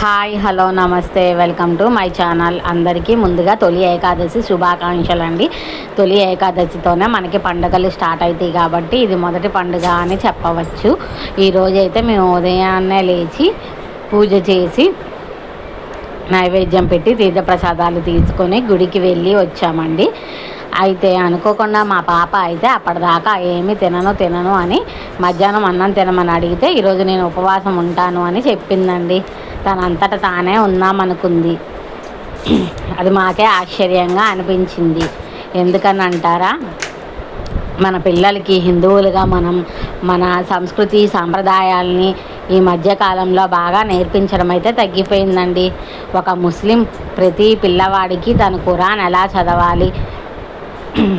Hi hello నమస్తే welcome to my channel. అందరికీ ముందుగా తొలి ఏకాదశి శుభాకాంక్షలు అండి తొలి ఏకాదశితోనే మనకి పండుగలు స్టార్ట్ అవుతాయి కాబట్టి ఇది మొదటి పండుగ అని చెప్పవచ్చు. ఈరోజైతే మేము ఉదయాన్నే లేచి పూజ చేసి నైవేద్యం పెట్టి తీర్థప్రసాదాలు తీసుకొని గుడికి వెళ్ళి వచ్చామండి. అయితే అనుకోకుండా మా పాప అయితే అప్పటిదాకా ఏమి తినను తినను అని మధ్యాహ్నం అన్నం తినమని అడిగితే ఈరోజు నేను ఉపవాసం ఉంటాను అని చెప్పిందండి. తనంతట తానే ఉందామనుకుంది అది మాకే ఆశ్చర్యంగా అనిపించింది. ఎందుకని అంటారా? మన పిల్లలకి హిందువులుగా మనం మన సంస్కృతి సాంప్రదాయాల్ని ఈ మధ్యకాలంలో బాగా నేర్పించడం అయితే తగ్గిపోయిందండి. ఒక ముస్లిం ప్రతి పిల్లవాడికి తన ఖురాన్ ఎలా చదవాలి?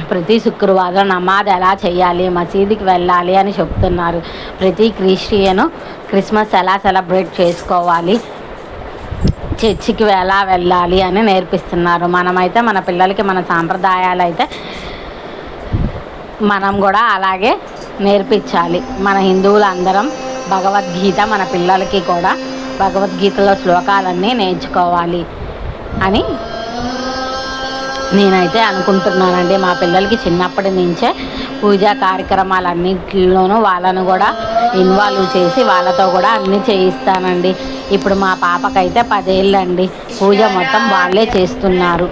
ప్రతి శుక్రవారం నమాజ్ ఎలా చేయాలి మసీదుకి వెళ్ళాలి అని చెప్తున్నారు. ప్రతి క్రిస్టియను క్రిస్మస్ ఎలా సెలబ్రేట్ చేసుకోవాలి చర్చికి ఎలా వెళ్ళాలి అని నేర్పిస్తున్నారు. మనమైతే మన పిల్లలకి మన సాంప్రదాయాలు అయితే మనం కూడా అలాగే నేర్పించాలి. మన హిందువులు అందరం భగవద్గీత మన పిల్లలకి కూడా భగవద్గీతలో శ్లోకాలన్నీ నేర్చుకోవాలి అని నేనైతే అనుకుంటున్నానండి మా పిల్లలకి చిన్నప్పటి నుంచే పూజా కార్యక్రమాలన్నింటిలోనూ వాళ్ళను కూడా ఇన్వాల్వ్ చేసి వాళ్ళతో కూడా అన్నీ చేయిస్తానండి. ఇప్పుడు మా పాపకైతే పదేళ్ళండి పూజ మొత్తం వాళ్ళే చేస్తున్నారు.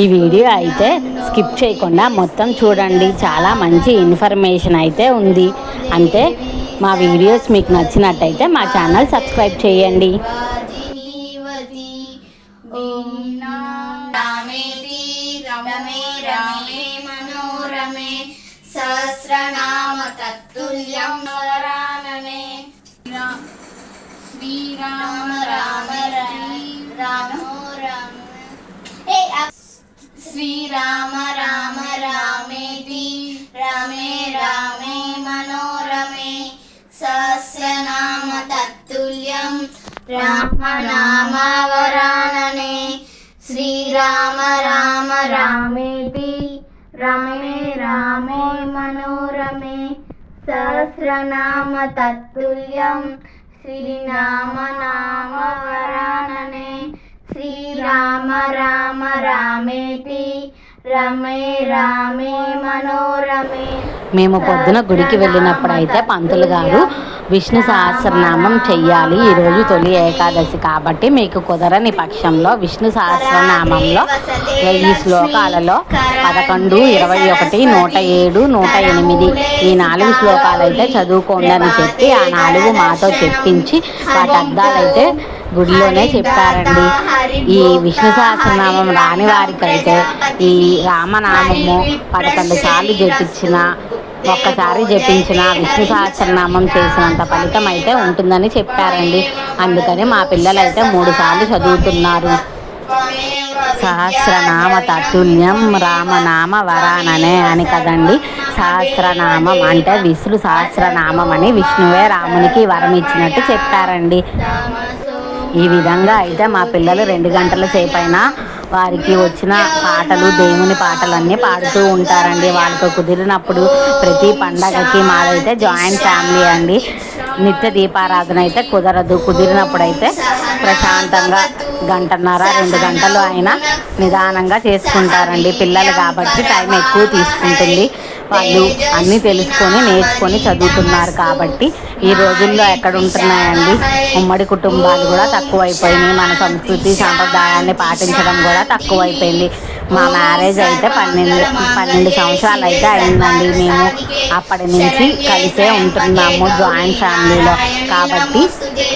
ఈ వీడియో అయితే స్కిప్ చేయకుండా మొత్తం చూడండి చాలా మంచి ఇన్ఫర్మేషన్ అయితే ఉంది. అంటే మా వీడియోస్ మీకు నచ్చినట్టయితే మా ఛానల్ సబ్స్క్రైబ్ చేయండి. నామ తత్తుల్యం వరాననే శ్రీరామ రామ రామో రామ శ్రీరామ రామ రామేతి రమే రామే మనోరమే సహస్రనామ తత్తుల్యం రామ నామ వరాననే శ్రీరామ రామ రామేతి రమే రామే మనోరమే. సహస్రనామ తత్తుల్యం. శ్రీనామ నామ వరాననే. శ్రీరామ రామ రామేతి. రమే రామే మనోరమే. మేము పొద్దున గుడికి వెళ్ళినప్పుడు అయితే పంతులు గారు విష్ణు సహస్రనామం చెయ్యాలి. ఈరోజు తొలి ఏకాదశి కాబట్టి మీకు కుదరని పక్షంలో విష్ణు సహస్రనామంలో వెయ్యి శ్లోకాలలో పదకొండు ఇరవై ఒకటి నూట ఏడు నూట ఎనిమిది ఈ నాలుగు శ్లోకాలు అయితే చదువుకోండి అని చెప్పి ఆ నాలుగు మాతో చెప్పించి వాటి అర్థాలైతే గుడిలోనే చెప్పారండి. ఈ విష్ణు సహస్రనామం రాని వారికైతే ఈ రామనామము పదకొండు సార్లు జపించిన ఒక్కసారి జపించిన విష్ణు సహస్రనామం చేసినంత ఫలితం అయితే ఉంటుందని చెప్పారండి. అందుకని మా పిల్లలైతే మూడు సార్లు చదువుతున్నారు. సహస్రనామ తతుల్యం రామనామ వరాననే అని కదండి. సహస్రనామం అంటే విష్ణు సహస్రనామం అని విష్ణువే రామునికి వరం ఇచ్చినట్టు చెప్పారండి. ఈ విధంగా అయితే మా పిల్లలు రెండు గంటల సేపు అయినా వారికి వచ్చిన పాటలు దేవుని పాటలన్నీ పాడుతూ ఉంటారండి. వాళ్ళకు కుదిరినప్పుడు ప్రతి పండగకి మాదైతే జాయింట్ ఫ్యామిలీ అండి. నిత్య దీపారాధన అయితే కుదరదు. కుదిరినప్పుడు అయితే ప్రశాంతంగా గంటన్నర రెండు గంటలు అయినా నిదానంగా చేసుకుంటారండి. పిల్లలు కాబట్టి టైం ఎక్కువ తీసుకుంటుంది. వాళ్ళు అన్నీ తెలుసుకొని నేర్చుకొని చదువుతున్నారు కాబట్టి ఈ రోజుల్లో ఎక్కడ ఉంటున్నాయండి? ఉమ్మడి కుటుంబాలు కూడా తక్కువైపోయినాయి. మన సంస్కృతి సాంప్రదాయాన్ని పాటించడం కూడా తక్కువైపోయింది. మా మ్యారేజ్ అయితే పన్నెండు పన్నెండు సంవత్సరాలు అయితే అయిందండి. మేము అప్పటి నుంచి కలిసే ఉంటున్నాము జాయింట్ ఫ్యామిలీలో. కాబట్టి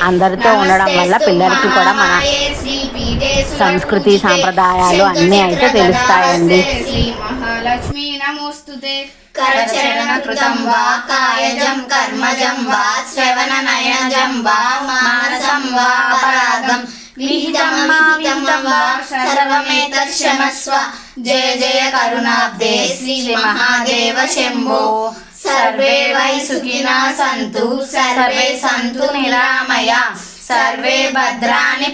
అందరితో ఉండడం వల్ల పిల్లలకి కూడా మన సంస్కృతి సాంప్రదాయాలు అన్నీ అయితే తెలుస్తాయండి. నమోస్తుతే కరచరణ కృతం వా కాయజం కర్మజం వా శ్రవణ నయనజం వా మానసం వా అపరాధం విహితం వా విహితం వా సర్వమేతక్షమస్వ జయ జయ కరుణాబ్దే శ్రీ మహాదేవ శంభో సర్వే వై సుఖినా సంతు సర్వే సంతు నిరామయ సర్వే భద్రాని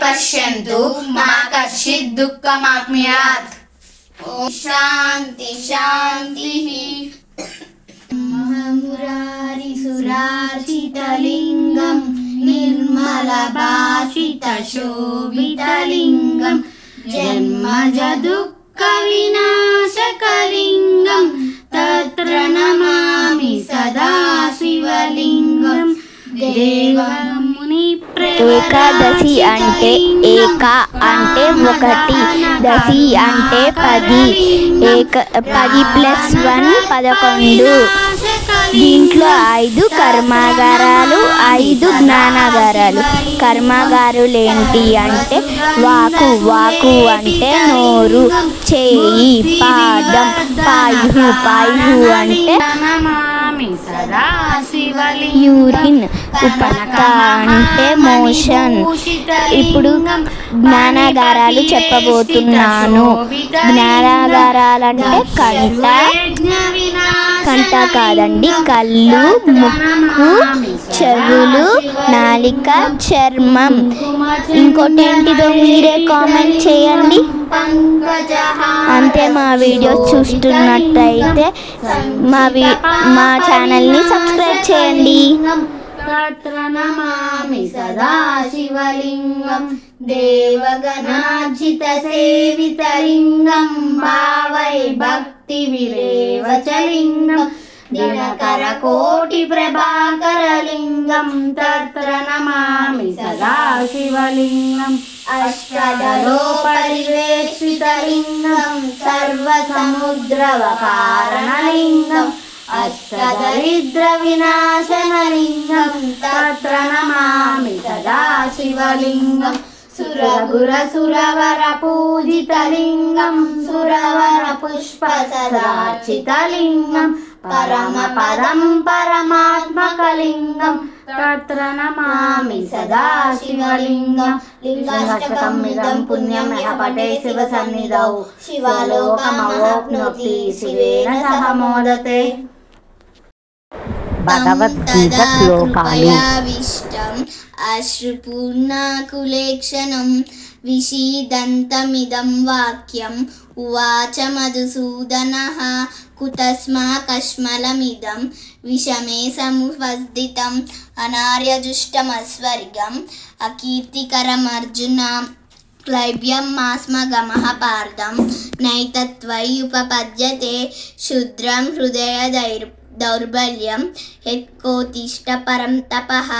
దుఃఖ వినాశకలింగం తత్ర నమామి సదా శివలింగం దేవముని ఏకాదశి అంటే ఏక అంటే ఒకటి దశి అంటే పది ఏక పది ప్లస్ వన్ పదకొండు. దీంట్లో ఐదు కర్మాగారాలు ఐదు జ్ఞానాగారాలు. కర్మాగారులు ఏంటి అంటే వాకు వాకు అంటే నోరు చేయి పాదం పాయు పాయు అంటే యూరిన్ ఉపనక అంటే మోషన్. ఇప్పుడు జ్ఞానాగారాలు చెప్పబోతున్నాను. జ్ఞానాగారాలంటే కంట కంట కాదండి కళ్ళు ముక్కు చెవులు నాలిక చర్మం ఇంకోటి ఏంటిదో మీరే కామెంట్ చేయండి అంతే మా వీడియోస్ చూస్తున్నట్టయితే మా వి మా ఛానల్ని సబ్స్క్రైబ్ చేయండి తత్ర నమామి సదా శివలింగం దేవగణార్జిత సేవితలింగం భావై భక్తి విరేవచలింగం దినకర కోటి ప్రభాకర లింగం తత్ర నమామి సదా శివలింగం. అష్టదలో పరివేష్టితలింగం సర్వ సముద్రవకారణలింగం అష్టదరిద్ర సురగురసురవర పూజితలింగం సురవర పుష్ప సదార్చితలింగం పరమ పదం పరమాత్మకలింగం తత్ర నమామి సదా శివలింగం లింగాష్టకం ఇదం పుణ్యం యః పటే శివ సన్నిధౌ శివలోకమవాప్నోతి శివేన సహ మోదతే భగవద్గీత శ్లోకాలు అశ్రుపూర్ణాకులేక్షణం విషీదంతమిదం వాక్యం ఉవాచ మధుసూదన కుతస్మాకష్మలమిదం విషమే సముపస్థితం అనార్యజుష్టమస్వర్గం అకీర్తికరమర్జున క్లైబ్యం మాస్మగమః పార్థం నైతత్వై ఉపపద్యతే శుద్రం హృదయదైర్ దౌర్బల్యం. యత్కోతిష్ట పరం తపః.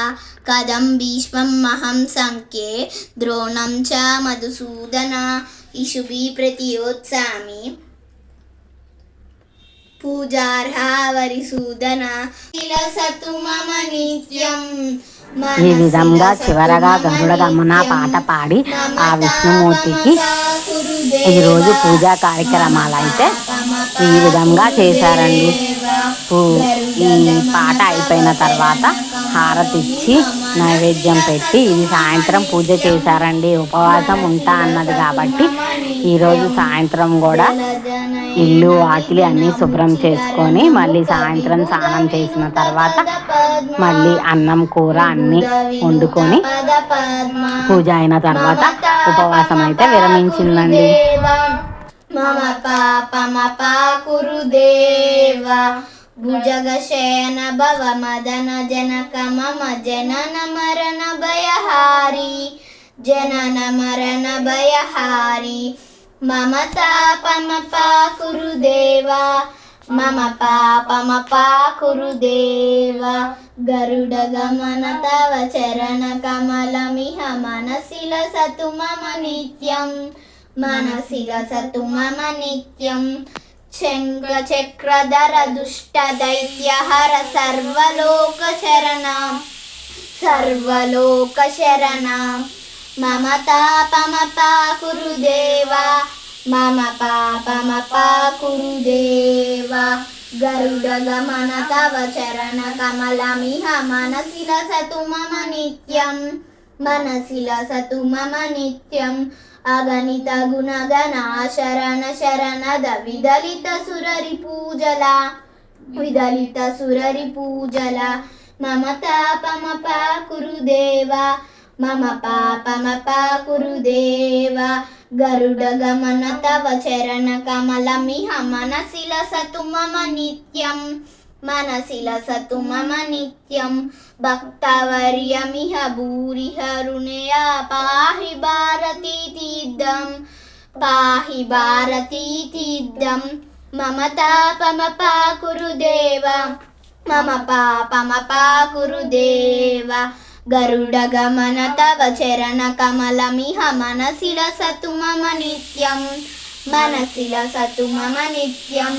కథం భీష్మం మహం సంఖ్యే. ద్రోణం చ మధుసూదన. ఇషుభి ప్రతియోత్సామి. పూజార్హా పూజార్హావరిసూదన సతు మమ నిత్యం. ఈ విధంగా చివరగా గరుడ గమన పాట పాడి ఆ విష్ణుమూర్తికి ఈరోజు పూజా కార్యక్రమాలు అయితే ఈ విధంగా చేశారండి. పూ- ఈ పాట అయిపోయిన తర్వాత హారతి ఇచ్చి నైవేద్యం పెట్టి ఇది సాయంత్రం పూజ చేశారండి. ఉపవాసం ఉంటా అన్నది కాబట్టి ఈరోజు సాయంత్రం కూడా ఇల్లు వాకిలి అన్నీ శుభ్రం చేసుకొని మళ్ళీ సాయంత్రం స్నానం చేసిన తర్వాత మళ్ళీ అన్నం కూర అన్నీ వండుకొని పూజ అయిన తర్వాత ఉపవాసం అయితే విరమించిందండి. మమ పాపమ దేవ భుజగ శయన భవ మదన జనక మమ జనన మరణ భయహారి జనన మరణ భయహారి మమ తాపమ పాకురు దేవ మమ పాపమ పాకురు దేవ గరుడ గమన తవ చరణ కమలమిహ మనసిల సతు మమ నిత్యం మనసిల సతు మమ నిత్యం. శంఖ చక్రధర దుష్ట దైత్యహర సర్వలోక శరణ సర్వలోక శరణ. మమ తాపమ పాకురు మమ పాపమ పాకురు గరుడ గమన తవ చరణ కమలమిహ మనసిల సతు మమ నిత్యం మనసిల సతు మమ నిత్యం అగణిత గుణగణ శరణ శరణద విదలిత సురరి పూజల విదలిత సురరి పూజల మమ తాపమ మమ పాపమప కురుదేవ గరుడ గమన తవ చరణ కమలమిహ మనసిల సతు మమ నిత్యం మనసిల సతు మమ నిత్యం. భక్తవర్యమిహ భూరిహ రుణయా పాహి భారతీ తీర్థం పాహి భారతీ తీర్థం. మమ తాపమపా కురుదేవ మమ పాపమపా కురుదేవ గరుడగమన తవ చరణ కమలమిహ మనసిల సతు మమ నిత్యం మనసిల సతు మమ నిత్యం